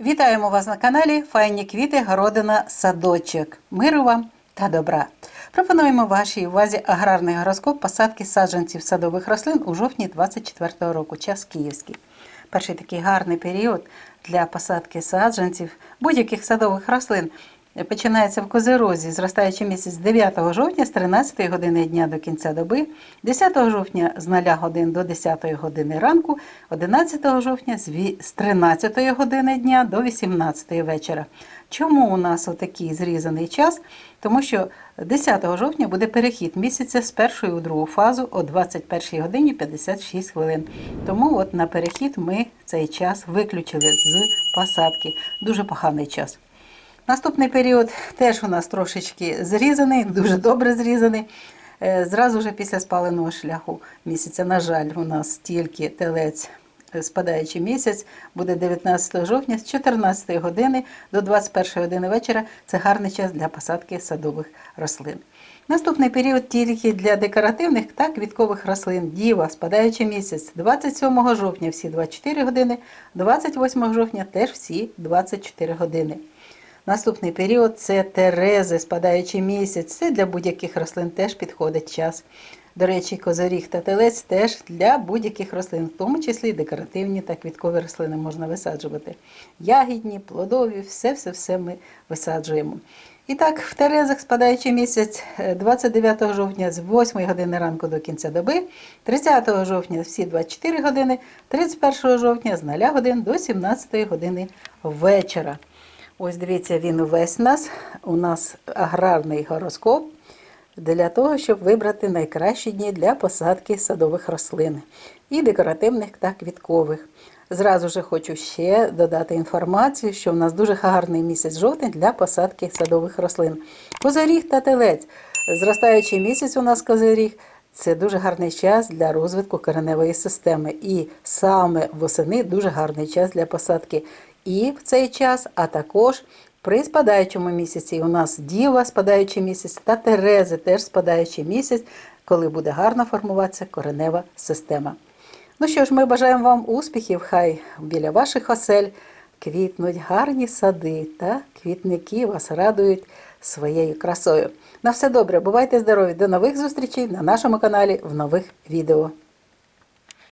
Вітаємо вас на каналі Файні квіти, городина, садочок. Миру вам та добра. Пропонуємо вашій увазі аграрний гороскоп посадки саджанців садових рослин у жовтні 24 року, час київський. Перший такий гарний період для посадки саджанців будь-яких садових рослин починається в Козерозі, зростаючи місяць з 9 жовтня з 13 години дня до кінця доби, 10 жовтня з 0 годин до 10 години ранку, 11 жовтня з ві- з 13 години дня до 18 вечора. Чому у нас отакий зрізаний час? Тому що 10 жовтня буде перехід місяця з першої у другу фазу о 21 годині 56 хвилин. Тому от на перехід ми цей час виключили з посадки. Дуже поганий час. Наступний період теж у нас трошечки зрізаний, дуже добре зрізаний. Е, Зразу вже після спаленого шляху місяця, на жаль, у нас тільки телець е, спадаючий місяць буде 19 жовтня з 14 години до 21 години вечора. Це гарний час для посадки садових рослин. Наступний період тільки для декоративних та квіткових рослин. Діва, спадаючий місяць 27 жовтня всі 24 години, 28 жовтня теж всі 24 години. Наступний період це терези, спадаючий місяць. Це для будь-яких рослин теж підходить час. До речі, козоріг та телець теж для будь-яких рослин, в тому числі декоративні та квіткові рослини можна висаджувати. Ягідні, плодові, все-все-все ми висаджуємо. І так, в Терезах спадаючий місяць е, 29 жовтня з 8 години ранку до кінця доби, 30 жовтня всі 24 години, 31 жовтня з 0 годин до 17 години вечора. Ось дивіться, він увесь нас. У нас аграрний гороскоп для того, щоб вибрати найкращі дні для посадки садових рослин і декоративних та квіткових. Зразу же хочу ще додати інформацію, що в нас дуже гарний місяць жовтень для посадки садових рослин. Козиріг та телець. Зростаючий місяць у нас козиріг. Це дуже гарний час для розвитку кореневої системи. І саме восени дуже гарний час для посадки. І в цей час, а також при спадаючому місяці у нас діва спадаючий місяць та терези теж спадаючий місяць, коли буде гарно формуватися коренева система. Ну що ж, ми бажаємо вам успіхів, хай біля ваших осель квітнуть гарні сади та квітники вас радують своєю красою. На все добре, бувайте здорові! До нових зустрічей на нашому каналі в нових відео.